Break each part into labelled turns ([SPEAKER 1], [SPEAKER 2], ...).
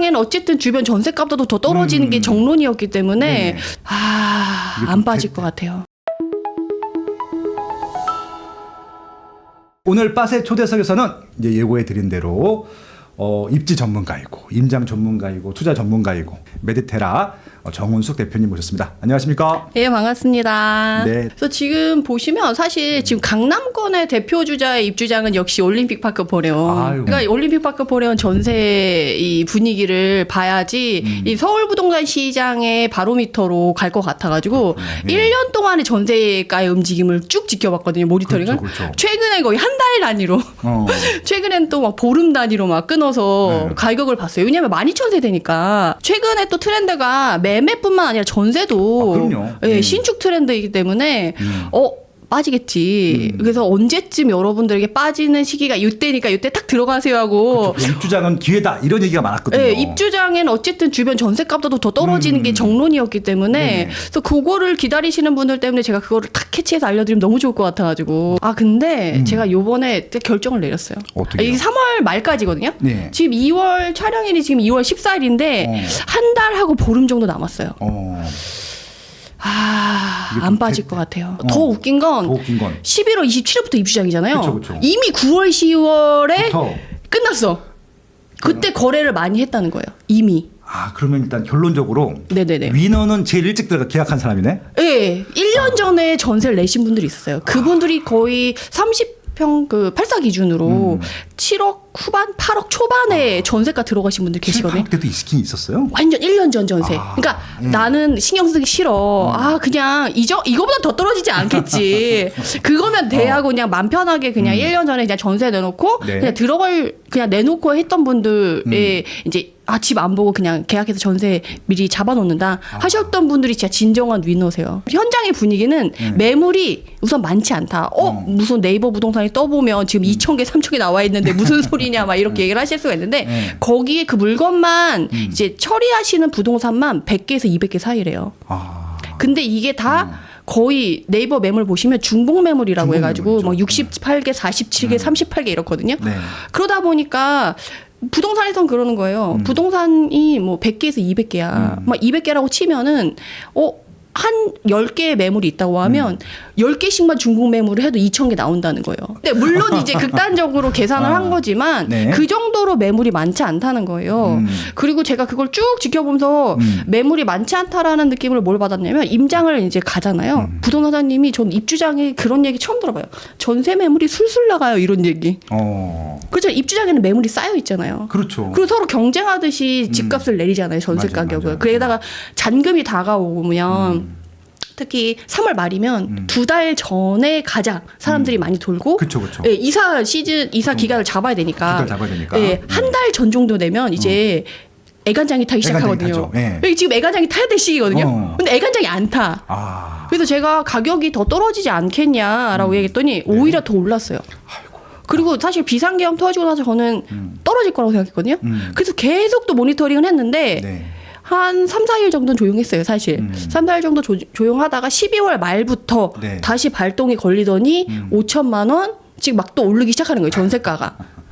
[SPEAKER 1] 입주장에는 어쨌든 주변 전세값도 더 떨어지는
[SPEAKER 2] 음.
[SPEAKER 1] 게 정론이었기 때문에
[SPEAKER 2] 네네.
[SPEAKER 1] 아,
[SPEAKER 2] 이게 안좀
[SPEAKER 1] 빠질
[SPEAKER 2] 태-
[SPEAKER 1] 것 같아요.
[SPEAKER 2] 오늘 빠세 초대석에서는 이제 예고해 드린 대로 어, 입지 전문가이고 임장 전문가이고 투자 전문가이고 메디테라 어, 정훈숙 대표님 모셨습니다. 안녕하십니까?
[SPEAKER 1] 예, 반갑습니다.
[SPEAKER 2] 네.
[SPEAKER 1] 그래서 지금 보시면 사실 지금 강남권의 대표 주자의 입주장은 역시 올림픽 파크 보레온.
[SPEAKER 2] 아유.
[SPEAKER 1] 그러니까 올림픽 파크 보레온 전세 이 분위기를 봐야지
[SPEAKER 2] 음.
[SPEAKER 1] 이 서울 부동산 시장의 바로미터로 갈 것 같아가지고
[SPEAKER 2] 네.
[SPEAKER 1] 1년 동안의 전세가의 움직임을 쭉 지켜봤거든요, 모니터링을.
[SPEAKER 2] 그렇죠, 그렇죠.
[SPEAKER 1] 최근에 거의 한 달 단위로.
[SPEAKER 2] 어,
[SPEAKER 1] 최근엔 또 막 보름 단위로 막 끊어서
[SPEAKER 2] 네.
[SPEAKER 1] 가격을 봤어요. 왜냐하면 12,000세대니까. 최근에 또 트렌드가 매 매뿐만 아니라 전세도
[SPEAKER 2] 아, 그럼요.
[SPEAKER 1] 예,
[SPEAKER 2] 음.
[SPEAKER 1] 신축 트렌드이기 때문에
[SPEAKER 2] 음.
[SPEAKER 1] 어 빠지겠지.
[SPEAKER 2] 음.
[SPEAKER 1] 그래서 언제쯤 여러분들에게 빠지는 시기가 이때니까 이때 딱 들어가세요 하고
[SPEAKER 2] 그렇죠. 입주장은 기회다 이런 얘기가 많았거든요.
[SPEAKER 1] 예, 입주장에는 어쨌든 주변 전세값도 더 떨어지는
[SPEAKER 2] 음.
[SPEAKER 1] 게 정론이었기 때문에
[SPEAKER 2] 네네.
[SPEAKER 1] 그래서 그거를 기다리시는 분들 때문에 제가 그거를 탁 캐치해서 알려드리면 너무 좋을 것 같아가지고 아 근데
[SPEAKER 2] 음.
[SPEAKER 1] 제가 요번에 결정을 내렸어요.
[SPEAKER 2] 어떻게?
[SPEAKER 1] 이게 3월 말까지거든요.
[SPEAKER 2] 네.
[SPEAKER 1] 지금 2월 촬영일이 지금 2월 14일인데
[SPEAKER 2] 어.
[SPEAKER 1] 한달 하고 보름 정도 남았어요.
[SPEAKER 2] 어,
[SPEAKER 1] 아,
[SPEAKER 2] 이게
[SPEAKER 1] 안
[SPEAKER 2] 좀
[SPEAKER 1] 빠질
[SPEAKER 2] 대-
[SPEAKER 1] 것 같아요.
[SPEAKER 2] 어.
[SPEAKER 1] 더 웃긴 건
[SPEAKER 2] 더 웃긴 건
[SPEAKER 1] 11월 27일부터 입주장이잖아요.
[SPEAKER 2] 그쵸, 그쵸.
[SPEAKER 1] 이미 9월, 10월에
[SPEAKER 2] 더.
[SPEAKER 1] 끝났어. 그때 거래를 많이 했다는 거예요. 이미.
[SPEAKER 2] 아 그러면 일단 결론적으로
[SPEAKER 1] 네네네.
[SPEAKER 2] 위너는 제일 일찍 들어가 계약한 사람이네.
[SPEAKER 1] 예, 1년 전에 전세를 내신 분들이 있었어요. 그분들이 거의 30평 그 8사 기준으로
[SPEAKER 2] 음.
[SPEAKER 1] 7억 후반, 8억 초반에 전세가 들어가신 분들 계시거든요.
[SPEAKER 2] 7, 8억 때도 있긴 있었어요.
[SPEAKER 1] 완전 1년 전 전세.
[SPEAKER 2] 아,
[SPEAKER 1] 그러니까
[SPEAKER 2] 음.
[SPEAKER 1] 나는 신경 쓰기 싫어. 아, 그냥 이저 이거보다 더 떨어지지 않겠지. 그거면 돼 하고 그냥 맘 편하게 그냥
[SPEAKER 2] 음.
[SPEAKER 1] 1년 전에 그냥 전세 내놓고
[SPEAKER 2] 네.
[SPEAKER 1] 그냥 들어갈 그냥 내놓고 했던 분들의
[SPEAKER 2] 음.
[SPEAKER 1] 이제 아, 집 안 보고 그냥 계약해서 전세 미리 잡아놓는다
[SPEAKER 2] 아.
[SPEAKER 1] 하셨던 분들이 진짜 진정한 위너세요. 현장의 분위기는
[SPEAKER 2] 음.
[SPEAKER 1] 매물이 우선 많지 않다. 어,
[SPEAKER 2] 음.
[SPEAKER 1] 무슨 네이버 부동산이 떠보면 지금 2,000개, 3,000개 나와 있는데 무슨 소리 냐 막 이렇게 얘기를 하실 수가 있는데
[SPEAKER 2] 네.
[SPEAKER 1] 거기에 그 물건만
[SPEAKER 2] 음.
[SPEAKER 1] 이제 처리하시는 부동산만 100개에서 200개 사이래요.
[SPEAKER 2] 아,
[SPEAKER 1] 근데 이게 다
[SPEAKER 2] 음.
[SPEAKER 1] 거의 네이버 매물 보시면 중복 매물이라고
[SPEAKER 2] 중복
[SPEAKER 1] 해가지고
[SPEAKER 2] 매물이죠.
[SPEAKER 1] 막 68개, 47개,
[SPEAKER 2] 음.
[SPEAKER 1] 38개 이렇거든요.
[SPEAKER 2] 네.
[SPEAKER 1] 그러다 보니까 부동산에선 그러는 거예요.
[SPEAKER 2] 음.
[SPEAKER 1] 부동산이 뭐 100개에서 200개야.
[SPEAKER 2] 음.
[SPEAKER 1] 막 200개라고 치면은 어, 한 10개의 매물이 있다고
[SPEAKER 2] 음.
[SPEAKER 1] 하면 10개씩만 중복 매물을 해도 2,000개 나온다는 거예요. 근데 물론 이제 극단적으로 계산을
[SPEAKER 2] 아.
[SPEAKER 1] 한 거지만
[SPEAKER 2] 네.
[SPEAKER 1] 그 정도로 매물이 많지 않다는 거예요.
[SPEAKER 2] 음.
[SPEAKER 1] 그리고 제가 그걸 쭉 지켜보면서
[SPEAKER 2] 음.
[SPEAKER 1] 매물이 많지 않다라는 느낌을 뭘 받았냐면 임장을 이제 가잖아요.
[SPEAKER 2] 음.
[SPEAKER 1] 부동산사님이 전 입주장에 그런 얘기 처음 들어봐요. 전세 매물이 술술 나가요 이런 얘기.
[SPEAKER 2] 어,
[SPEAKER 1] 그렇죠. 입주장에는 매물이 쌓여 있잖아요.
[SPEAKER 2] 그렇죠.
[SPEAKER 1] 그리고 서로 경쟁하듯이
[SPEAKER 2] 음.
[SPEAKER 1] 집값을 내리잖아요. 전세
[SPEAKER 2] 맞아요,
[SPEAKER 1] 가격을.
[SPEAKER 2] 맞아요.
[SPEAKER 1] 그게다가 잔금이 다가오면
[SPEAKER 2] 음.
[SPEAKER 1] 특히 3월 말이면
[SPEAKER 2] 음.
[SPEAKER 1] 두달 전에 가장 사람들이 많이 돌고
[SPEAKER 2] 그렇죠, 그렇죠.
[SPEAKER 1] 예, 이사 시즌 이사
[SPEAKER 2] 음.
[SPEAKER 1] 기간을 잡아야 되니까
[SPEAKER 2] 두달 잡아야 되니까.
[SPEAKER 1] 예, 한 달 전 정도 되면 이제 애간장이 타기 시작하거든요.
[SPEAKER 2] 예.
[SPEAKER 1] 여기 지금 애간장이 타야 될 시기거든요.
[SPEAKER 2] 어.
[SPEAKER 1] 근데 애간장이 안 타.
[SPEAKER 2] 아,
[SPEAKER 1] 그래서 제가 가격이 더 떨어지지 않겠냐라고
[SPEAKER 2] 음.
[SPEAKER 1] 얘기했더니 오히려 더 올랐어요. 그리고 사실 비상계엄 터지고 나서 저는
[SPEAKER 2] 음.
[SPEAKER 1] 떨어질 거라고 생각했거든요.
[SPEAKER 2] 음.
[SPEAKER 1] 그래서 계속 또 모니터링을 했는데
[SPEAKER 2] 네.
[SPEAKER 1] 한 3, 4일 정도는 조용했어요, 사실.
[SPEAKER 2] 음.
[SPEAKER 1] 3, 4일 정도 조, 조용하다가 12월 말부터
[SPEAKER 2] 네.
[SPEAKER 1] 다시 발동이 걸리더니
[SPEAKER 2] 음.
[SPEAKER 1] 5천만 원 지금 막또 오르기 시작하는 거예요, 전세가가.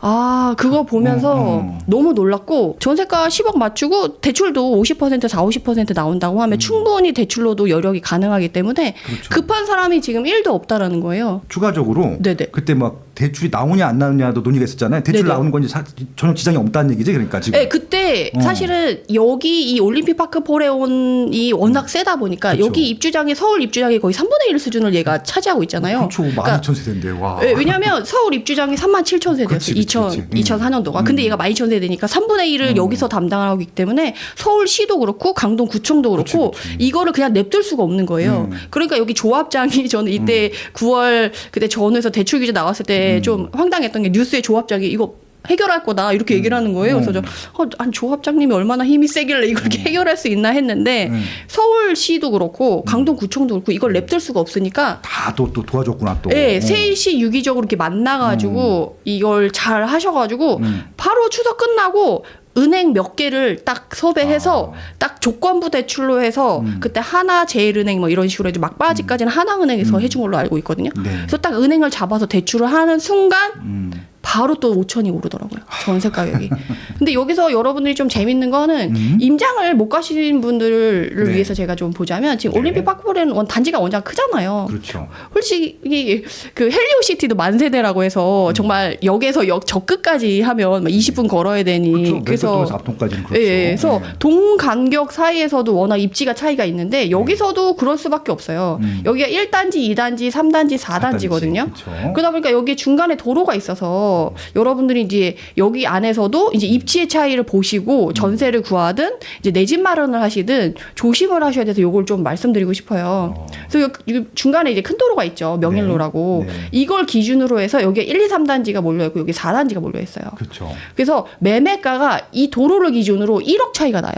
[SPEAKER 1] 아, 그거 보면서
[SPEAKER 2] 어, 어.
[SPEAKER 1] 너무 놀랐고 전세가 10억 맞추고 대출도 50% 4, 50% 나온다고 하면 충분히 대출로도 여력이 가능하기 때문에
[SPEAKER 2] 음. 그렇죠.
[SPEAKER 1] 급한 사람이 지금 1도 없다라는 거예요.
[SPEAKER 2] 추가적으로
[SPEAKER 1] 네네.
[SPEAKER 2] 그때 막 대출이 나오냐 안 나오냐도 논의가 있었잖아요. 대출
[SPEAKER 1] 네네.
[SPEAKER 2] 나오는 건 이제 사- 전혀 지장이 없다는 얘기지, 그러니까 지금.
[SPEAKER 1] 네, 그때
[SPEAKER 2] 어.
[SPEAKER 1] 사실은 여기 이 올림픽 파크 포레온이 워낙 세다 보니까
[SPEAKER 2] 그쵸.
[SPEAKER 1] 여기 입주장이 서울 입주장이 거의 3분의 1 수준을 얘가 차지하고 있잖아요.
[SPEAKER 2] 그렇죠.
[SPEAKER 1] 그러니까
[SPEAKER 2] 12,000 세대인데 와.
[SPEAKER 1] 네, 왜냐면 서울 입주장이 3만 7천 세대였어요.
[SPEAKER 2] 그치, 그치,
[SPEAKER 1] 2000,
[SPEAKER 2] 그치. 음.
[SPEAKER 1] 2004년도가. 근데
[SPEAKER 2] 음.
[SPEAKER 1] 얘가 12,000세대니까 3분의 1을
[SPEAKER 2] 음.
[SPEAKER 1] 여기서 담당을 하기 때문에 서울시도 그렇고 강동 구청도 그렇고
[SPEAKER 2] 그치, 그치.
[SPEAKER 1] 이거를 그냥 냅둘 수가 없는 거예요.
[SPEAKER 2] 음.
[SPEAKER 1] 그러니까 여기 조합장이 저는 이때 9월 그때 전에서 대출 규제 나왔을 때
[SPEAKER 2] 음.
[SPEAKER 1] 좀 황당했던 게 뉴스에 조합장이 이거 해결할 거다 이렇게 얘기를 하는 거예요. 그래서
[SPEAKER 2] 음.
[SPEAKER 1] 저 어, 아니 조합장님이 얼마나 힘이 세길래 이걸 이렇게 해결할 수 있나 했는데
[SPEAKER 2] 음.
[SPEAKER 1] 서울시도 그렇고 강동구청도 그렇고 이걸 냅둘 수가 없으니까
[SPEAKER 2] 다또 또 도와줬구나 또.
[SPEAKER 1] 네,
[SPEAKER 2] 어.
[SPEAKER 1] 셋이 유기적으로 이렇게 만나가지고 이걸 잘 하셔가지고
[SPEAKER 2] 음.
[SPEAKER 1] 바로 추석 끝나고 은행 몇 개를 딱 섭외해서
[SPEAKER 2] 아.
[SPEAKER 1] 딱 조건부 대출로 해서
[SPEAKER 2] 음.
[SPEAKER 1] 그때 하나 제일은행 뭐 이런 식으로 해서 막바지까지는 하나은행에서
[SPEAKER 2] 음.
[SPEAKER 1] 해준 걸로 알고 있거든요.
[SPEAKER 2] 네.
[SPEAKER 1] 그래서 딱 은행을 잡아서 대출을 하는 순간
[SPEAKER 2] 음.
[SPEAKER 1] 바로 또 5천이 오르더라고요. 전세 가격이. 근데 여기서 여러분들이 좀 재밌는 거는 임장을 못 가신 분들을
[SPEAKER 2] 음. 네.
[SPEAKER 1] 위해서 제가 좀 보자면 지금
[SPEAKER 2] 네.
[SPEAKER 1] 올림픽 파크볼에는 원 단지가 원장 크잖아요.
[SPEAKER 2] 그렇죠.
[SPEAKER 1] 솔직히 그 헬리오시티도 만세대라고 해서 정말 역에서 역저 끝까지 하면 막 20분 걸어야 되니
[SPEAKER 2] 그렇죠.
[SPEAKER 1] 그래서
[SPEAKER 2] 서 앞통까지는 그렇죠.
[SPEAKER 1] 예, 예. 그래서
[SPEAKER 2] 네.
[SPEAKER 1] 동 간격 사이에서도 워낙 입지가 차이가 있는데 여기서도 그럴 수밖에 없어요.
[SPEAKER 2] 음.
[SPEAKER 1] 여기가 1단지, 2단지, 3단지, 4단지거든요.
[SPEAKER 2] 그렇죠.
[SPEAKER 1] 그러다 보니까 여기 중간에 도로가 있어서 여러분들이 이제 여기 안에서도 이제 입지의 차이를 보시고 전세를 구하든 이제 내 집 마련을 하시든 조심을 하셔야 돼서 요걸 좀 말씀드리고 싶어요.
[SPEAKER 2] 어.
[SPEAKER 1] 그래서 요 중간에 이제 큰 도로가 있죠. 명일로라고.
[SPEAKER 2] 네, 네.
[SPEAKER 1] 이걸 기준으로 해서 여기에 1, 2, 3단지가 몰려 있고 여기 4단지가 몰려 있어요.
[SPEAKER 2] 그렇죠.
[SPEAKER 1] 그래서 매매가가 이 도로를 기준으로 1억 차이가 나요.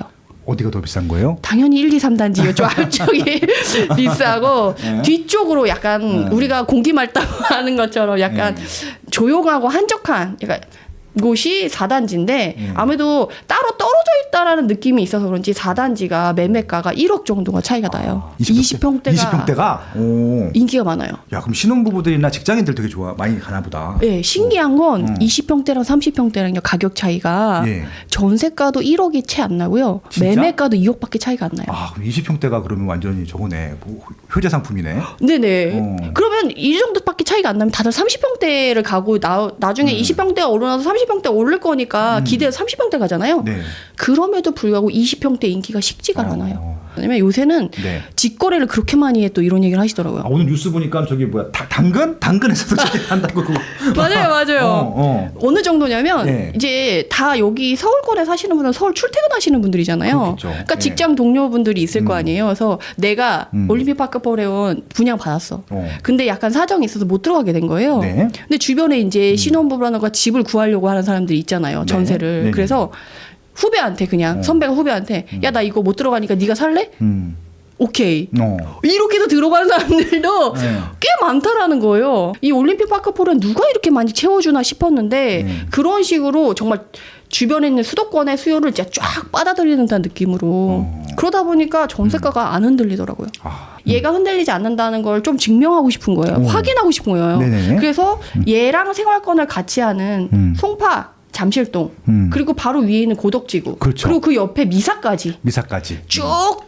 [SPEAKER 2] 어디가 더 비싼 거예요?
[SPEAKER 1] 당연히 1, 2, 3단지 이쪽 앞쪽이 비싸고
[SPEAKER 2] 네.
[SPEAKER 1] 뒤쪽으로 약간
[SPEAKER 2] 네.
[SPEAKER 1] 우리가 공기말담하는 것처럼 약간
[SPEAKER 2] 네.
[SPEAKER 1] 조용하고 한적한 약간 곳이 4단지인데
[SPEAKER 2] 네.
[SPEAKER 1] 아무래도 따로 떨어져 있다라는 느낌이 있어서 그런지 4단지가 매매가가 1억 정도가 차이가 나요. 20평대가
[SPEAKER 2] 20평대가 오.
[SPEAKER 1] 인기가 많아요.
[SPEAKER 2] 야, 그럼 신혼부부들이나 직장인들 되게 좋아. 많이 가나 보다.
[SPEAKER 1] 예, 신기한 건
[SPEAKER 2] 음.
[SPEAKER 1] 20평대랑 30평대랑 가격 차이가
[SPEAKER 2] 예.
[SPEAKER 1] 전세가도 1억이 채 안 나고요.
[SPEAKER 2] 진짜?
[SPEAKER 1] 매매가도 2억밖에 차이가 안 나요.
[SPEAKER 2] 아, 그럼 20평대가 그러면 완전히 저거네. 뭐 효자 상품이네.
[SPEAKER 1] 네네.
[SPEAKER 2] 어.
[SPEAKER 1] 그러면 이 정도밖에 차이가 안 나면 다들 30평대를 가고 나, 나중에
[SPEAKER 2] 음.
[SPEAKER 1] 20평대가 오르나서 30 평대 오를 거니까 기대해서 30평대 가잖아요.
[SPEAKER 2] 네.
[SPEAKER 1] 그럼에도 불구하고 20평대 인기가 식지가
[SPEAKER 2] 어.
[SPEAKER 1] 않아요. 왜냐면 요새는
[SPEAKER 2] 네.
[SPEAKER 1] 직거래를 그렇게 많이 해 또 이런 얘기를 하시더라고요.
[SPEAKER 2] 아, 오늘 뉴스 보니까 저기 뭐야 다, 당근 당근에서도 저기 한다고 그거.
[SPEAKER 1] 맞아요, 맞아요.
[SPEAKER 2] 어, 어.
[SPEAKER 1] 어 느 정도냐면
[SPEAKER 2] 네.
[SPEAKER 1] 이제 다 여기 서울권에 사시는 분은 서울 출퇴근하시는 분들이잖아요.
[SPEAKER 2] 그렇겠죠.
[SPEAKER 1] 그러니까
[SPEAKER 2] 네.
[SPEAKER 1] 직장 동료분들이 있을 거
[SPEAKER 2] 음.
[SPEAKER 1] 아니에요. 그래서 내가
[SPEAKER 2] 음.
[SPEAKER 1] 올림픽 파크 포레온 분양 받았어.
[SPEAKER 2] 어.
[SPEAKER 1] 근데 약간 사정이 있어서 못 들어가게 된 거예요.
[SPEAKER 2] 네.
[SPEAKER 1] 근데 주변에 이제 신혼부부라든가 집을 구하려고 하는 사람들이 있잖아요.
[SPEAKER 2] 네.
[SPEAKER 1] 전세를.
[SPEAKER 2] 네 네.
[SPEAKER 1] 그래서 후배한테 그냥
[SPEAKER 2] 어.
[SPEAKER 1] 선배가 후배한테 야 나 이거 못 들어가니까 네가 살래?
[SPEAKER 2] 음.
[SPEAKER 1] 오케이.
[SPEAKER 2] 어.
[SPEAKER 1] 이렇게도 들어가는 사람들도
[SPEAKER 2] 네.
[SPEAKER 1] 꽤 많다라는 거예요. 이 올림픽 파크포는 누가 이렇게 많이 채워주나 싶었는데
[SPEAKER 2] 음.
[SPEAKER 1] 그런 식으로 정말 주변에 있는 수도권의 수요를 진짜 쫙 빨아들이는 듯한 느낌으로
[SPEAKER 2] 어.
[SPEAKER 1] 그러다 보니까 전세가가 안 흔들리더라고요.
[SPEAKER 2] 아.
[SPEAKER 1] 얘가 흔들리지 않는다는 걸 좀 증명하고 싶은 거예요.
[SPEAKER 2] 오.
[SPEAKER 1] 확인하고 싶은 거예요.
[SPEAKER 2] 네네.
[SPEAKER 1] 그래서 얘랑 생활권을 같이 하는
[SPEAKER 2] 음.
[SPEAKER 1] 송파, 잠실동,
[SPEAKER 2] 음.
[SPEAKER 1] 그리고 바로 위에 있는 고덕지구,
[SPEAKER 2] 그렇죠.
[SPEAKER 1] 리고 그 옆에 미사까지
[SPEAKER 2] 미사까지.
[SPEAKER 1] 쭉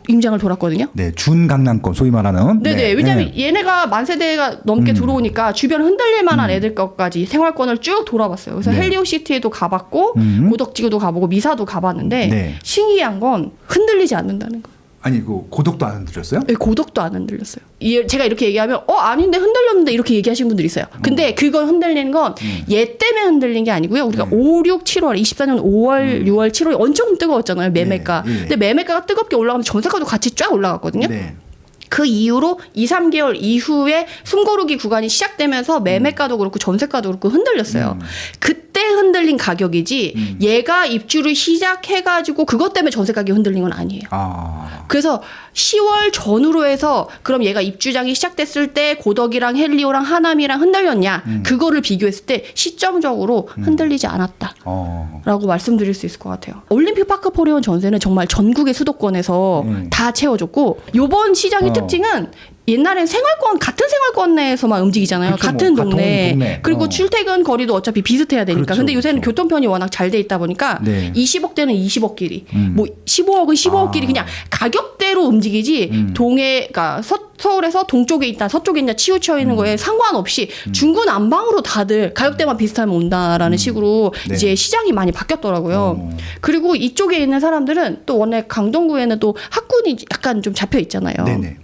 [SPEAKER 1] 임장을 돌았거든요.
[SPEAKER 2] 네, 준 강남권 소위 말하는.
[SPEAKER 1] 네네.
[SPEAKER 2] 네.
[SPEAKER 1] 왜냐면 얘네가 만 세대가 넘게
[SPEAKER 2] 음.
[SPEAKER 1] 들어오니까 주변 흔들릴 만한 애들 것까지 생활권을 쭉 돌아봤어요. 그래서
[SPEAKER 2] 네.
[SPEAKER 1] 헬리오 시티에도 가봤고
[SPEAKER 2] 음.
[SPEAKER 1] 고덕지구도 가보고 미사도 가봤는데
[SPEAKER 2] 네.
[SPEAKER 1] 신기한 건 흔들리지 않는다는 거.
[SPEAKER 2] 아니 그 고독도 안 흔들렸어요?
[SPEAKER 1] 예, 고덕도 안 흔들렸어요. 이- 제가 이렇게 얘기하면 어 아닌데 흔들렸는데 이렇게 얘기하시는 분들이 있어요. 근데 그건 흔들리는 건 얘 때문에 흔들린 게 아니고요. 우리가
[SPEAKER 2] 네.
[SPEAKER 1] 5, 6, 7월, 24년 5월, 6월, 7월이 엄청 뜨거웠잖아요. 매매가.
[SPEAKER 2] 네, 네.
[SPEAKER 1] 근데 매매가가 뜨겁게 올라가면서 전세가도 같이 쫙 올라갔거든요.
[SPEAKER 2] 네.
[SPEAKER 1] 그 이후로 2, 3개월 이후에 숨고르기 구간이 시작되면서 매매가도 그렇고 전세가도 그렇고 흔들렸어요.
[SPEAKER 2] 음.
[SPEAKER 1] 그때 흔들린 가격이지
[SPEAKER 2] 음.
[SPEAKER 1] 얘가 입주를 시작해가지고 그것 때문에 전세 가격이 흔들린 건 아니에요.
[SPEAKER 2] 아.
[SPEAKER 1] 그래서 10월 전후로 해서 그럼 얘가 입주장이 시작됐을 때 고덕이랑 헬리오랑 하남이랑 흔들렸냐
[SPEAKER 2] 음.
[SPEAKER 1] 그거를 비교했을 때 시점적으로 흔들리지 않았다.
[SPEAKER 2] 어.
[SPEAKER 1] 라고 말씀드릴 수 있을 것 같아요. 올림픽 파크 포레온 전세는 정말 전국의 수도권에서
[SPEAKER 2] 음.
[SPEAKER 1] 다 채워줬고 요번 시장의
[SPEAKER 2] 어.
[SPEAKER 1] 특징은 옛날엔 생활권 같은 생활권 내에서만 움직이잖아요.
[SPEAKER 2] 그렇죠,
[SPEAKER 1] 같은
[SPEAKER 2] 뭐,
[SPEAKER 1] 동네.
[SPEAKER 2] 동네.
[SPEAKER 1] 그리고
[SPEAKER 2] 어.
[SPEAKER 1] 출퇴근 거리도 어차피 비슷해야 되니까.
[SPEAKER 2] 그렇죠,
[SPEAKER 1] 근데 요새는
[SPEAKER 2] 그렇죠.
[SPEAKER 1] 교통편이 워낙 잘 돼 있다 보니까
[SPEAKER 2] 네.
[SPEAKER 1] 20억대는 20억 길이,
[SPEAKER 2] 음.
[SPEAKER 1] 뭐 15억은 15억
[SPEAKER 2] 아.
[SPEAKER 1] 그냥 가격대로 움직이지
[SPEAKER 2] 음.
[SPEAKER 1] 동해, 그러니까 서, 서울에서 동쪽에 있다, 서쪽에 있냐 치우쳐
[SPEAKER 2] 음.
[SPEAKER 1] 있는 거에 상관없이 중구난방으로 다들 가격대만 비슷하면 온다라는 식으로
[SPEAKER 2] 네.
[SPEAKER 1] 이제 시장이 많이 바뀌었더라고요.
[SPEAKER 2] 어.
[SPEAKER 1] 그리고 이쪽에 있는 사람들은 또 원래 강동구에는 또 학군이 약간 좀 잡혀 있잖아요.
[SPEAKER 2] 네네.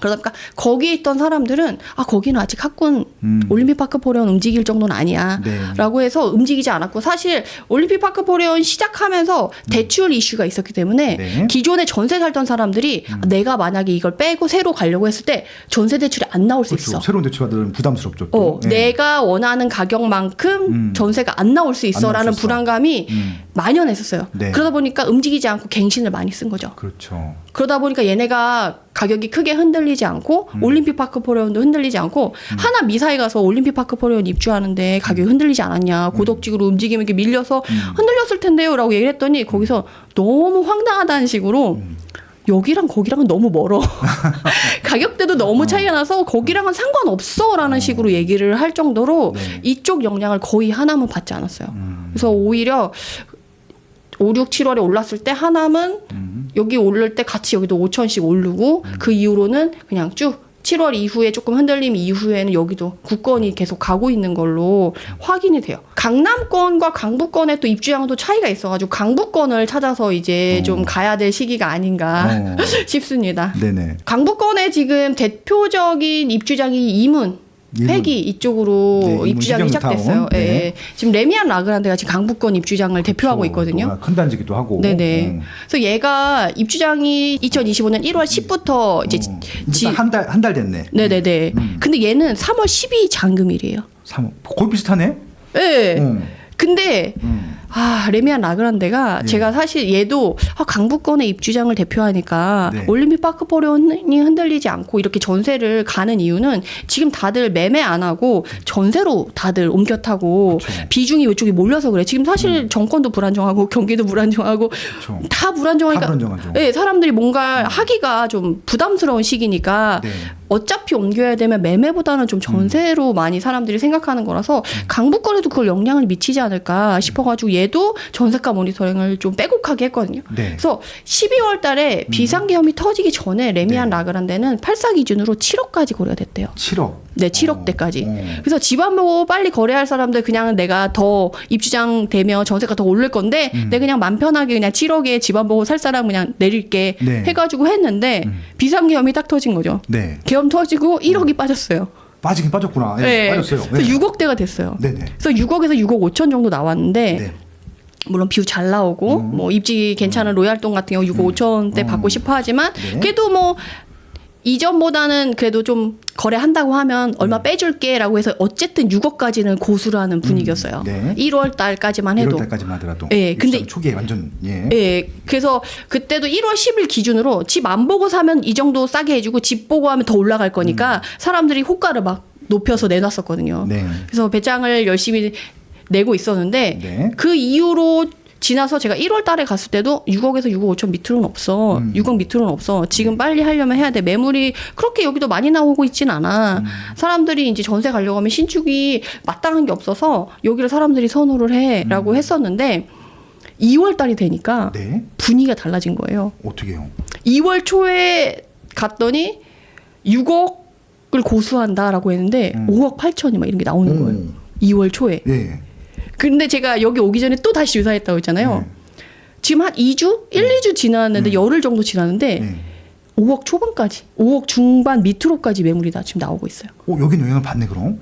[SPEAKER 1] 그러다 보니까 거기에 있던 사람들은 아 거기는 아직 학군
[SPEAKER 2] 음.
[SPEAKER 1] 올림픽 파크 포레온 움직일 정도는 아니야.
[SPEAKER 2] 네.
[SPEAKER 1] 라고 해서 움직이지 않았고 사실 올림픽 파크 포레온 시작하면서 대출 이슈가 있었기 때문에
[SPEAKER 2] 음. 네. 음.
[SPEAKER 1] 기존에 전세 살던 사람들이 내가 만약에 이걸 빼고 새로 가려고 했을 때 전세 대출이 안 나올 수
[SPEAKER 2] 그렇죠.
[SPEAKER 1] 있어.
[SPEAKER 2] 새로운 대출 받으면 부담스럽죠. 또.
[SPEAKER 1] 어,
[SPEAKER 2] 네.
[SPEAKER 1] 내가 원하는 가격만큼
[SPEAKER 2] 음.
[SPEAKER 1] 전세가 안 나올 수 있어라는. 불안감이
[SPEAKER 2] 음.
[SPEAKER 1] 만연했었어요.
[SPEAKER 2] 네.
[SPEAKER 1] 그러다 보니까 움직이지 않고 갱신을 많이 쓴 거죠.
[SPEAKER 2] 그렇죠.
[SPEAKER 1] 그러다 보니까 얘네가 가격이 크게 흔들리지 않고
[SPEAKER 2] 음.
[SPEAKER 1] 올림픽 파크 포레온도 흔들리지 않고 하나 미사에 가서 올림픽 파크 포레온 입주하는데 가격이 흔들리지 않았냐 고덕지구로 움직이면 이렇게 밀려서
[SPEAKER 2] 음.
[SPEAKER 1] 흔들렸을 텐데요라고 얘기를 했더니 거기서 너무 황당하다는 식으로
[SPEAKER 2] 음.
[SPEAKER 1] 여기랑 거기랑은 너무 멀어. 가격대도 너무 차이가 나서 거기랑은 상관없어라는 식으로 얘기를 할 정도로
[SPEAKER 2] 네.
[SPEAKER 1] 이쪽 영향을 거의 하나만 받지 않았어요.
[SPEAKER 2] 음.
[SPEAKER 1] 그래서 오히려 5, 6, 7월에 올랐을 때 하남은
[SPEAKER 2] 음.
[SPEAKER 1] 여기 오를 때 같이 여기도 5천씩 오르고 그 이후로는 그냥 쭉 7월 이후에 조금 흔들림 이후에는 여기도 국건이 계속 가고 있는 걸로 확인이 돼요. 강남권과 강북권의 또 입주량도 차이가 있어가지고 강북권을 찾아서 이제
[SPEAKER 2] 어.
[SPEAKER 1] 좀 가야 될 시기가 아닌가
[SPEAKER 2] 어.
[SPEAKER 1] 싶습니다.
[SPEAKER 2] 네네.
[SPEAKER 1] 강북권의 지금 대표적인 입주장이 이문, 회기 이쪽으로
[SPEAKER 2] 네,
[SPEAKER 1] 입주장이. 시작됐어요. 예,
[SPEAKER 2] 네.
[SPEAKER 1] 예. 지금 레미안 라그란데가 지금 강북권 입주장을 대표하고
[SPEAKER 2] 그렇죠.
[SPEAKER 1] 있거든요.
[SPEAKER 2] 워낙 큰 단지기도 하고.
[SPEAKER 1] 네네.
[SPEAKER 2] 음.
[SPEAKER 1] 그래서 얘가 입주장이 2025년 1월 10부터 이제
[SPEAKER 2] 어.
[SPEAKER 1] 지-
[SPEAKER 2] 이제 한달 한 달 됐네.
[SPEAKER 1] 네네네.
[SPEAKER 2] 음.
[SPEAKER 1] 근데 얘는 3월 12일 잔금일이에요.
[SPEAKER 2] 삼 거의 비슷하네.
[SPEAKER 1] 예.
[SPEAKER 2] 음.
[SPEAKER 1] 근데
[SPEAKER 2] 음.
[SPEAKER 1] 아 레미안 라그란데가
[SPEAKER 2] 예.
[SPEAKER 1] 제가 사실 얘도 아, 강북권의 입주장을 대표하니까
[SPEAKER 2] 네.
[SPEAKER 1] 올림픽 파크포련이 흔들리지 않고 이렇게 전세를 가는 이유는 지금 다들 매매 안 하고 전세로 다들 옮겨 타고
[SPEAKER 2] 그쵸.
[SPEAKER 1] 비중이 이쪽에 몰려서 그래. 지금 사실 정권도 불안정하고 경기도 불안정하고
[SPEAKER 2] 그렇죠.
[SPEAKER 1] 다 불안정하니까
[SPEAKER 2] 다 불안정하죠.
[SPEAKER 1] 네, 사람들이 뭔가 하기가 좀 부담스러운 시기니까
[SPEAKER 2] 네.
[SPEAKER 1] 어차피 옮겨야 되면 매매보다는 좀 전세로 많이 사람들이 생각하는 거라서 강북권에도 그걸 영향을 미치지 않을까 싶어가지고 얘도 전세가 모니터링을 좀 빼곡하게 했거든요.
[SPEAKER 2] 네.
[SPEAKER 1] 그래서 12월 달에 비상계엄이 터지기 전에 레미안
[SPEAKER 2] 네.
[SPEAKER 1] 라그란데는 8사 기준으로 7억까지 거래가 됐대요.
[SPEAKER 2] 7억.
[SPEAKER 1] 네, 7억대까지.
[SPEAKER 2] 어.
[SPEAKER 1] 그래서 집안 보고 빨리 거래할 사람들 그냥 내가 더 입주장 되면 전세가 더 오를 건데
[SPEAKER 2] 음.
[SPEAKER 1] 내가 그냥 맘 편하게 그냥 7억에 집안 보고 살 사람 그냥 내릴게
[SPEAKER 2] 네.
[SPEAKER 1] 해가지고 했는데
[SPEAKER 2] 음.
[SPEAKER 1] 비상계엄이 딱 터진 거죠.
[SPEAKER 2] 네.
[SPEAKER 1] 계엄 터지고 1억이 빠졌어요.
[SPEAKER 2] 빠지긴 빠졌구나. 네.
[SPEAKER 1] 네.
[SPEAKER 2] 빠졌어요.
[SPEAKER 1] 그래서 6억대가 됐어요.
[SPEAKER 2] 네네.
[SPEAKER 1] 그래서 6억에서 6억 5천 정도 나왔는데
[SPEAKER 2] 네.
[SPEAKER 1] 물론 비율 잘 나오고
[SPEAKER 2] 음.
[SPEAKER 1] 뭐 입지 괜찮은 로얄동 같은 경우 6억 5천대
[SPEAKER 2] 음.
[SPEAKER 1] 받고 싶어 하지만
[SPEAKER 2] 네.
[SPEAKER 1] 그래도 뭐 이전보다는 그래도 좀 거래한다고 하면
[SPEAKER 2] 음.
[SPEAKER 1] 얼마 빼줄게라고 해서 어쨌든 6억까지는 고수라는 분위기였어요.
[SPEAKER 2] 네.
[SPEAKER 1] 1월 달까지만 해도.
[SPEAKER 2] 1월 달까지만 하더라도.
[SPEAKER 1] 예, 근데-
[SPEAKER 2] 초기에 완전 예.
[SPEAKER 1] 예, 그래서 그때도 1월 10일 기준으로 집 안 보고 사면 이 정도 싸게 해주고 집 보고 하면 더 올라갈 거니까 사람들이 호가를 막 높여서 내놨었거든요.
[SPEAKER 2] 음. 네.
[SPEAKER 1] 그래서 배짱을 열심히 내고 있었는데
[SPEAKER 2] 네.
[SPEAKER 1] 그 이후로 지나서 제가 1월 달에 갔을 때도 6억에서 6억 5천 밑으로는 없어.
[SPEAKER 2] 음.
[SPEAKER 1] 6억 밑으로는 없어. 지금 빨리 하려면 해야 돼. 매물이 그렇게 여기도 많이 나오고 있진 않아.
[SPEAKER 2] 음.
[SPEAKER 1] 사람들이 이제 전세 가려고 하면 신축이 마땅한 게 없어서 여기를 사람들이 선호를 해라고 했었는데 2월 달이 되니까
[SPEAKER 2] 네.
[SPEAKER 1] 분위기가 달라진 거예요.
[SPEAKER 2] 어떻게 해요?
[SPEAKER 1] 2월 초에 갔더니 6억을 고수한다라고 했는데
[SPEAKER 2] 음.
[SPEAKER 1] 5억 8천이 막 이런 게 나오는 거예요. 2월 초에.
[SPEAKER 2] 예.
[SPEAKER 1] 근데 제가 여기 오기 전에 또 다시 유사했다고 했잖아요.
[SPEAKER 2] 네.
[SPEAKER 1] 지금 한 2주? 1, 2주 지났는데 열흘 정도 지났는데
[SPEAKER 2] 네.
[SPEAKER 1] 5억 초반까지, 5억 중반 밑으로까지 매물이 다 지금 나오고 있어요.
[SPEAKER 2] 어, 여긴 영향을 받네 그럼.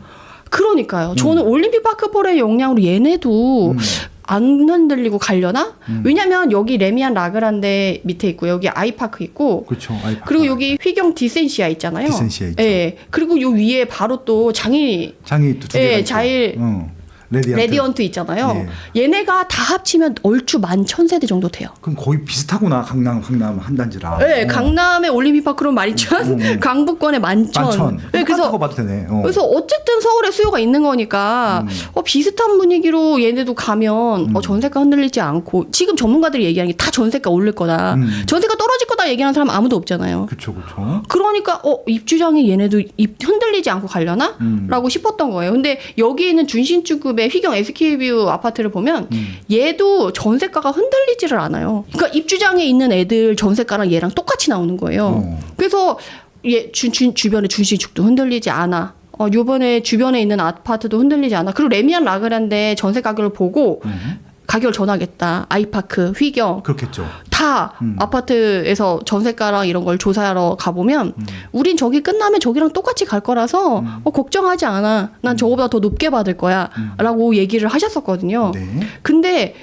[SPEAKER 1] 그러니까요. 저는 올림픽 파크볼의 영향으로 얘네도
[SPEAKER 2] 음.
[SPEAKER 1] 안 흔들리고 가려나?
[SPEAKER 2] 음.
[SPEAKER 1] 왜냐면 여기 레미안 라그란데 밑에 있고 여기 아이파크 있고
[SPEAKER 2] 그렇죠. 아이,
[SPEAKER 1] 그리고 여기 휘경 디센시아 있잖아요.
[SPEAKER 2] 디센시아 있죠.
[SPEAKER 1] 예. 그리고 요 위에 바로 또 장이
[SPEAKER 2] 장이 또두 개가
[SPEAKER 1] 예. 자일
[SPEAKER 2] 응. 레디언트.
[SPEAKER 1] 레디언트 있잖아요.
[SPEAKER 2] 예.
[SPEAKER 1] 얘네가 다 합치면 얼추 만 천세대 정도 돼요.
[SPEAKER 2] 그럼 거의 비슷하구나 강남 강남 한 단지라.
[SPEAKER 1] 네,
[SPEAKER 2] 어.
[SPEAKER 1] 강남의 올림픽파크로 만이천,
[SPEAKER 2] 음, 음.
[SPEAKER 1] 강북권의 만천.
[SPEAKER 2] 만천.
[SPEAKER 1] 네, 그래서
[SPEAKER 2] 똑같다고 봐도 되네. 어.
[SPEAKER 1] 그래서 어쨌든 서울에 수요가 있는 거니까
[SPEAKER 2] 음.
[SPEAKER 1] 어, 비슷한 분위기로 얘네도 가면
[SPEAKER 2] 음.
[SPEAKER 1] 어, 전세가 흔들리지 않고 지금 전문가들이 얘기하는 게 다 전세가 올릴 거다.
[SPEAKER 2] 음.
[SPEAKER 1] 전세가 떨어질 거다 얘기하는 사람 아무도 없잖아요.
[SPEAKER 2] 그렇죠, 그렇죠.
[SPEAKER 1] 그러니까 어 입주장이 얘네도 입 흔들리지 않고 가려나?
[SPEAKER 2] 음.
[SPEAKER 1] 라고 싶었던 거예요. 근데 여기 있는 준신 축급의 휘경 SK뷰 아파트를 보면
[SPEAKER 2] 음.
[SPEAKER 1] 얘도 전세가가 흔들리지를 않아요. 그러니까 입주장에 있는 애들 전세가랑 얘랑 똑같이 나오는 거예요.
[SPEAKER 2] 어.
[SPEAKER 1] 그래서 얘 주, 주, 주변에 준신축도 흔들리지 않아. 어, 요번에 주변에 있는 아파트도 흔들리지 않아. 그리고 레미안 라그란데 전세 가격을 보고
[SPEAKER 2] 음.
[SPEAKER 1] 가격을 전하겠다. 아이파크, 휘경
[SPEAKER 2] 그렇겠죠.
[SPEAKER 1] 다
[SPEAKER 2] 음.
[SPEAKER 1] 아파트에서 전세가랑 이런 걸 조사하러 가보면
[SPEAKER 2] 음.
[SPEAKER 1] 우린 저기 끝나면 저기랑 똑같이 갈 거라서 어, 걱정하지 않아. 난 저거보다 더 높게 받을 거야.
[SPEAKER 2] 음.
[SPEAKER 1] 라고 얘기를 하셨었거든요.
[SPEAKER 2] 네.
[SPEAKER 1] 근데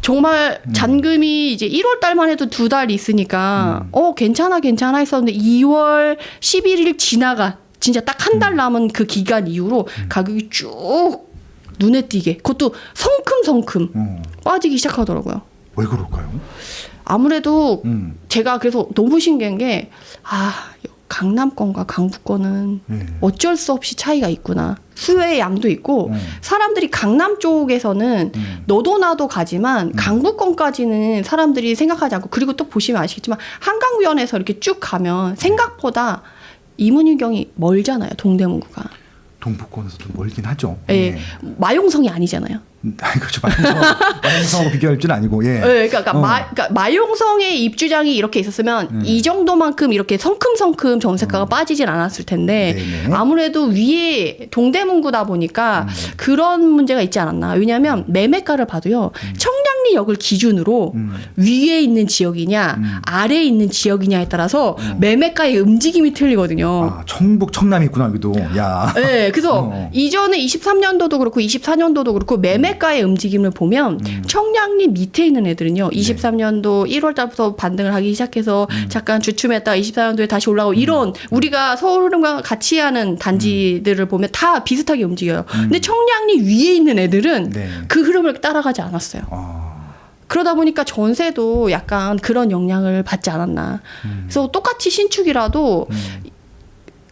[SPEAKER 1] 정말
[SPEAKER 2] 음.
[SPEAKER 1] 잔금이 이제 1월 달만 해도 두 달 있으니까
[SPEAKER 2] 음.
[SPEAKER 1] 어 괜찮아 괜찮아 했었는데 2월 11일 지나가 진짜 딱한
[SPEAKER 2] 음.
[SPEAKER 1] 달 남은 그 기간 이후로 가격이 쭉 눈에 띄게 그것도 성큼성큼
[SPEAKER 2] 어.
[SPEAKER 1] 빠지기 시작하더라고요.
[SPEAKER 2] 왜 그럴까요?
[SPEAKER 1] 아무래도
[SPEAKER 2] 음.
[SPEAKER 1] 제가 그래서 너무 신기한 게, 아, 강남권과 강북권은
[SPEAKER 2] 네.
[SPEAKER 1] 어쩔 수 없이 차이가 있구나. 수요의 양도 있고
[SPEAKER 2] 음.
[SPEAKER 1] 사람들이 강남 쪽에서는
[SPEAKER 2] 음.
[SPEAKER 1] 너도 나도 가지만 강북권까지는 사람들이 생각하지 않고 그리고 또 보시면 아시겠지만 한강변에서 이렇게 쭉 가면 생각보다 이문유경이 멀잖아요. 동대문구가.
[SPEAKER 2] 동북권에서 좀 멀긴 하죠.
[SPEAKER 1] 예. 마용성이 아니잖아요.
[SPEAKER 2] 음, 아니 그렇죠. 마용성 하고 비교할 줄은 아니고 예.
[SPEAKER 1] 예, 그러니까, 그러니까
[SPEAKER 2] 어.
[SPEAKER 1] 마, 그러니까 마용성의 입주장이 이렇게 있었으면
[SPEAKER 2] 음.
[SPEAKER 1] 이 정도만큼 이렇게 성큼성큼 전세가가 빠지진 않았을 텐데
[SPEAKER 2] 네네.
[SPEAKER 1] 아무래도 위에 동대문구다 보니까
[SPEAKER 2] 음.
[SPEAKER 1] 그런 문제가 있지 않았나. 왜냐하면 매매가를 봐도요. 청 량리역을 기준으로
[SPEAKER 2] 음.
[SPEAKER 1] 위에 있는 지역이냐
[SPEAKER 2] 음.
[SPEAKER 1] 아래에 있는 지역이냐에 따라서
[SPEAKER 2] 음.
[SPEAKER 1] 매매가의 움직임이 틀리거든요.
[SPEAKER 2] 아, 청북 청남이 있구나 여기도. 야.
[SPEAKER 1] 네, 그래서
[SPEAKER 2] 어.
[SPEAKER 1] 이전에 23년도도 그렇고 24년도도 그렇고 매매가의 움직임을 보면
[SPEAKER 2] 음.
[SPEAKER 1] 청량리 밑에 있는 애들은요. 23년도 1월 달부터 반등을 하기 시작해서
[SPEAKER 2] 음.
[SPEAKER 1] 잠깐 주춤했다가 24년도에 다시 올라오고 이런 우리가 서울 흐름과 같이 하는 단지들을 보면 다 비슷하게 움직여요. 근데 청량리 위에 있는 애들은
[SPEAKER 2] 음. 네.
[SPEAKER 1] 그 흐름을 따라가지 않았어요.
[SPEAKER 2] 아.
[SPEAKER 1] 그러다 보니까 전세도 약간 그런 영향을 받지 않았나.
[SPEAKER 2] 음.
[SPEAKER 1] 그래서 똑같이 신축이라도
[SPEAKER 2] 음.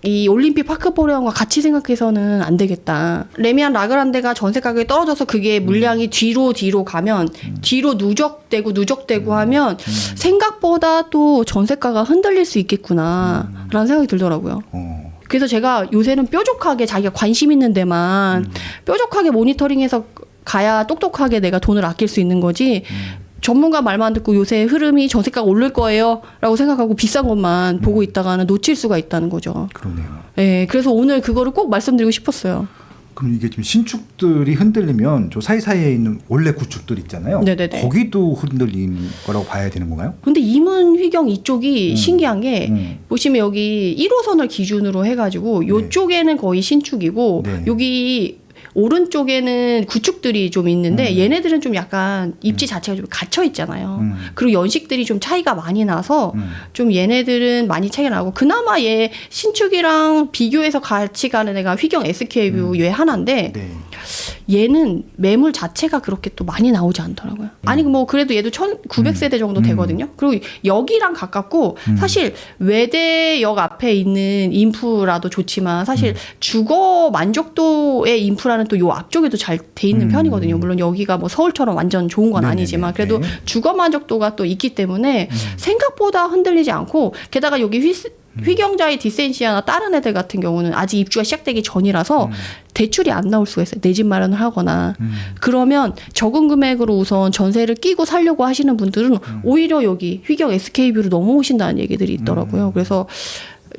[SPEAKER 1] 이 올림픽 파크 포레온과 같이 생각해서는 안 되겠다. 레미안 라그란데가 전세 가격이 떨어져서 그게
[SPEAKER 2] 음.
[SPEAKER 1] 물량이 뒤로 뒤로 가면 뒤로 누적되고 누적되고 하면
[SPEAKER 2] 음.
[SPEAKER 1] 생각보다 또 전세가가 흔들릴 수 있겠구나라는 생각이 들더라고요.
[SPEAKER 2] 어.
[SPEAKER 1] 그래서 제가 요새는 뾰족하게 자기가 관심 있는 데만
[SPEAKER 2] 음.
[SPEAKER 1] 뾰족하게 모니터링해서 가야 똑똑하게 내가 돈을 아낄 수 있는 거지.
[SPEAKER 2] 음.
[SPEAKER 1] 전문가 말만 듣고 요새 흐름이 전세가가 오를 거예요 라고 생각하고 비싼 것만 보고 있다가는 놓칠 수가 있다는 거죠.
[SPEAKER 2] 그러네요.
[SPEAKER 1] 예, 그래서 오늘 그거를 꼭 말씀드리고 싶었어요.
[SPEAKER 2] 그럼 이게 지금 신축들이 흔들리면 저 사이사이에 있는 원래 구축들 있잖아요.
[SPEAKER 1] 네네네.
[SPEAKER 2] 거기도 흔들린 거라고 봐야 되는 건가요?
[SPEAKER 1] 근데 이문 휘경 이쪽이
[SPEAKER 2] 음.
[SPEAKER 1] 신기한 게
[SPEAKER 2] 음.
[SPEAKER 1] 보시면 여기 1호선을 기준으로 해가지고 요쪽에는 거의 신축이고
[SPEAKER 2] 네.
[SPEAKER 1] 여기 오른쪽에는 구축들이 좀 있는데
[SPEAKER 2] 음.
[SPEAKER 1] 얘네들은 좀 약간 입지 자체가 좀 갇혀 있잖아요.
[SPEAKER 2] 음.
[SPEAKER 1] 그리고 연식들이 좀 차이가 많이 나서
[SPEAKER 2] 음.
[SPEAKER 1] 좀 얘네들은 많이 차이가 나고 그나마 얘 신축이랑 비교해서 같이 가는 애가 휘경 SK뷰 얘 하나인데
[SPEAKER 2] 네.
[SPEAKER 1] 얘는 매물 자체가 그렇게 또 많이 나오지 않더라고요. 아니 뭐 그래도 얘도 1900세대 정도
[SPEAKER 2] 음.
[SPEAKER 1] 되거든요. 그리고 여기랑 가깝고
[SPEAKER 2] 음.
[SPEAKER 1] 사실 외대역 앞에 있는 인프라도 좋지만 사실
[SPEAKER 2] 음.
[SPEAKER 1] 주거 만족도의 인프라는 또 요 앞쪽에도 잘 돼 있는
[SPEAKER 2] 음.
[SPEAKER 1] 편이거든요. 물론 여기가 뭐 서울처럼 완전 좋은 건. 아니지만 그래도
[SPEAKER 2] 네.
[SPEAKER 1] 주거 만족도가 또 있기 때문에
[SPEAKER 2] 음.
[SPEAKER 1] 생각보다 흔들리지 않고 게다가 여기 휘, 휘경자의 디센시아나 다른 애들 같은 경우는 아직 입주가 시작되기 전이라서
[SPEAKER 2] 음.
[SPEAKER 1] 대출이 안 나올 수가 있어요. 내 집 마련을 하거나
[SPEAKER 2] 음.
[SPEAKER 1] 그러면 적은 금액으로 우선 전세를 끼고 살려고 하시는 분들은
[SPEAKER 2] 음.
[SPEAKER 1] 오히려 여기 휘경 SK뷰로 넘어오신다는 얘기들이 있더라고요.
[SPEAKER 2] 음.
[SPEAKER 1] 그래서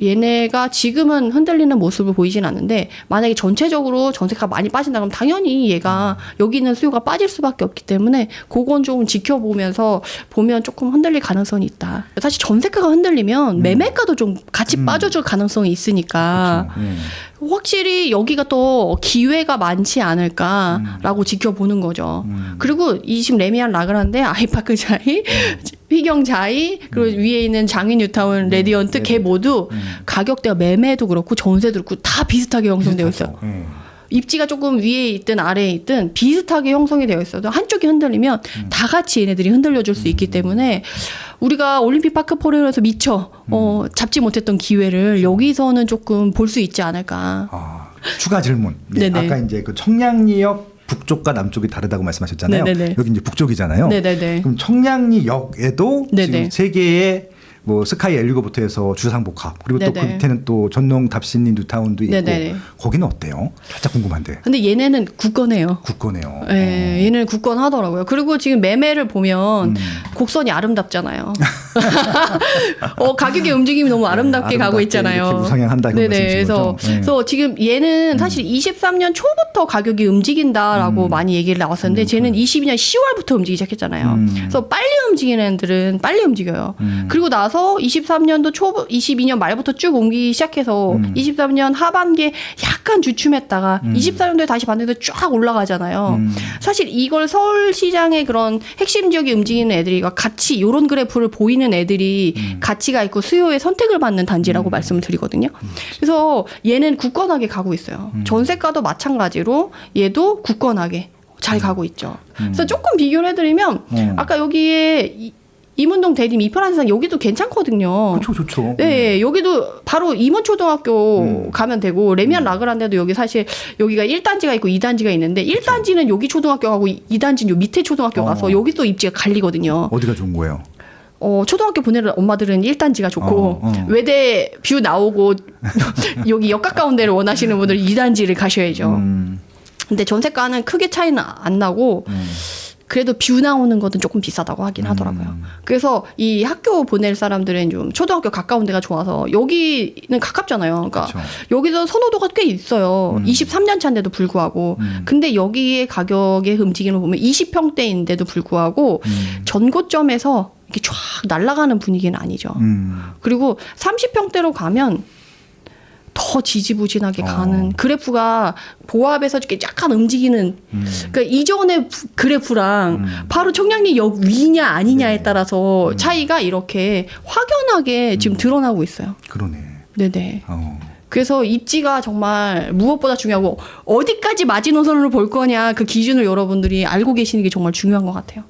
[SPEAKER 1] 얘네가 지금은 흔들리는 모습을 보이진 않는데 만약에 전체적으로 전세가 많이 빠진다 그러면 당연히 얘가
[SPEAKER 2] 음.
[SPEAKER 1] 여기 있는 수요가 빠질 수밖에 없기 때문에 그건 좀 지켜보면서 보면 조금 흔들릴 가능성이 있다. 사실 전세가가 흔들리면 매매가도 좀 같이
[SPEAKER 2] 음.
[SPEAKER 1] 빠져줄 가능성이 있으니까
[SPEAKER 2] 그렇죠. 네.
[SPEAKER 1] 확실히 여기가 더 기회가 많지 않을까라고 지켜보는 거죠.
[SPEAKER 2] 음.
[SPEAKER 1] 그리고 이 지금 레미안 라그란데 아이파크 자이, 휘경 자이, 그리고 위에 있는 장인 뉴타운 레디언트 걔 모두
[SPEAKER 2] 음.
[SPEAKER 1] 가격대가 매매도 그렇고 전세도 그렇고 다 비슷하게 형성되어 있어요.
[SPEAKER 2] 네.
[SPEAKER 1] 입지가 조금 위에 있든 아래에 있든 비슷하게 형성이 되어 있어도 한쪽이 흔들리면
[SPEAKER 2] 음.
[SPEAKER 1] 다 같이 얘네들이 흔들려 줄수 있기 때문에 우리가 올림픽 파크 포레에서 미처 어,
[SPEAKER 2] 음.
[SPEAKER 1] 잡지 못했던 기회를 여기서는 조금 볼 수 있지 않을까.
[SPEAKER 2] 아, 추가 질문. 네,
[SPEAKER 1] 네네.
[SPEAKER 2] 아까 이제 그 청량리역 북쪽과 남쪽이 다르다고 말씀하셨잖아요.
[SPEAKER 1] 네네네.
[SPEAKER 2] 여기 이제 북쪽이잖아요.
[SPEAKER 1] 네네네.
[SPEAKER 2] 그럼 청량리역에도
[SPEAKER 1] 네네.
[SPEAKER 2] 지금 세 개의 뭐 스카이 엘리고부터 해서 주상복합 그리고 또 그. 밑에는 또 전농 답신리 뉴타운도 있고
[SPEAKER 1] 네네.
[SPEAKER 2] 거기는 어때요? 살짝 궁금한데.
[SPEAKER 1] 근데 얘네는 굳건해요.
[SPEAKER 2] 굳건해요.
[SPEAKER 1] 예, 얘는 굳건하더라고요. 그리고 지금 매매를 보면
[SPEAKER 2] 음.
[SPEAKER 1] 곡선이 아름답잖아요. 어, 가격의 움직임이 너무 아름답게
[SPEAKER 2] 네,
[SPEAKER 1] 가고
[SPEAKER 2] 아름답게
[SPEAKER 1] 있잖아요.
[SPEAKER 2] 이렇게 우상향한다 이런
[SPEAKER 1] 네네. 그래서?
[SPEAKER 2] 네.
[SPEAKER 1] 그래서 지금 얘는 사실 23년 초부터 가격이 움직인다라고
[SPEAKER 2] 음.
[SPEAKER 1] 많이 얘기를 나왔었는데 쟤는 22년 10월부터 움직이기 시작했잖아요.
[SPEAKER 2] 음.
[SPEAKER 1] 그래서 빨리 움직이는 애들은 빨리 움직여요.
[SPEAKER 2] 음.
[SPEAKER 1] 그리고 나서 23년도 초 22년 말부터 쭉 옮기기 시작해서
[SPEAKER 2] 음.
[SPEAKER 1] 23년 하반기에 약간 주춤했다가 24년도에 다시 봤는데 쫙 올라가잖아요.
[SPEAKER 2] 음.
[SPEAKER 1] 사실 이걸 서울시장의 그런 핵심 지역에 움직이는 애들이가 같이 이런 그래프를 보이는 애들이
[SPEAKER 2] 음.
[SPEAKER 1] 가치가 있고 수요의 선택을 받는 단지라고 말씀을 드리거든요. 그래서 얘는 굳건하게 가고 있어요.
[SPEAKER 2] 음.
[SPEAKER 1] 전세가도 마찬가지로 얘도 굳건하게 잘 가고 있죠. 그래서 조금 비교를 해드리면
[SPEAKER 2] 어.
[SPEAKER 1] 아까 여기에 이, 이문동 대림 이편한상 여기도 괜찮거든요.
[SPEAKER 2] 그렇죠, 좋죠.
[SPEAKER 1] 네, 여기도 바로 임원초등학교
[SPEAKER 2] 음.
[SPEAKER 1] 가면 되고 레미안 라그란데도 여기 사실 여기가 1단지가 있고 2단지가 있는데 1단지는 여기 초등학교 가고 2단지는 요 밑에 초등학교 가서
[SPEAKER 2] 어.
[SPEAKER 1] 여기도 입지가 갈리거든요.
[SPEAKER 2] 어디가 좋은 거예요?
[SPEAKER 1] 어, 초등학교 보내는 엄마들은 1단지가 좋고
[SPEAKER 2] 어, 어.
[SPEAKER 1] 외대 뷰 나오고 여기 역 가까운 데를 원하시는 분들은 2단지를 가셔야죠.
[SPEAKER 2] 음,
[SPEAKER 1] 근데 전세가는 크게 차이는 안 나고
[SPEAKER 2] 음.
[SPEAKER 1] 그래도 뷰 나오는 것은 조금 비싸다고 하긴 하더라고요.
[SPEAKER 2] 음.
[SPEAKER 1] 그래서 이 학교 보낼 사람들은 좀 초등학교 가까운 데가 좋아서 여기는 가깝잖아요. 그러니까
[SPEAKER 2] 그렇죠.
[SPEAKER 1] 여기서 선호도가 꽤 있어요.
[SPEAKER 2] 음.
[SPEAKER 1] 23년 차인데도 불구하고.
[SPEAKER 2] 음.
[SPEAKER 1] 근데 여기의 가격의 움직임을 보면 20평대인데도 불구하고
[SPEAKER 2] 음.
[SPEAKER 1] 전고점에서 이렇게 쫙 날아가는 분위기는 아니죠.
[SPEAKER 2] 음.
[SPEAKER 1] 그리고 30평대로 가면 더 지지부진하게
[SPEAKER 2] 어.
[SPEAKER 1] 가는 그래프가 보합에서 이렇게 약간 움직이는
[SPEAKER 2] 음.
[SPEAKER 1] 그러니까 이전의 부- 그래프랑
[SPEAKER 2] 음.
[SPEAKER 1] 바로 청량리역 위냐 아니냐에
[SPEAKER 2] 네.
[SPEAKER 1] 따라서
[SPEAKER 2] 음.
[SPEAKER 1] 차이가 이렇게 확연하게 지금 드러나고 있어요.
[SPEAKER 2] 그러네.
[SPEAKER 1] 네네.
[SPEAKER 2] 어.
[SPEAKER 1] 그래서 입지가 정말 무엇보다 중요하고 어디까지 마지노선으로 볼 거냐 그 기준을 여러분들이 알고 계시는 게 정말 중요한 것 같아요.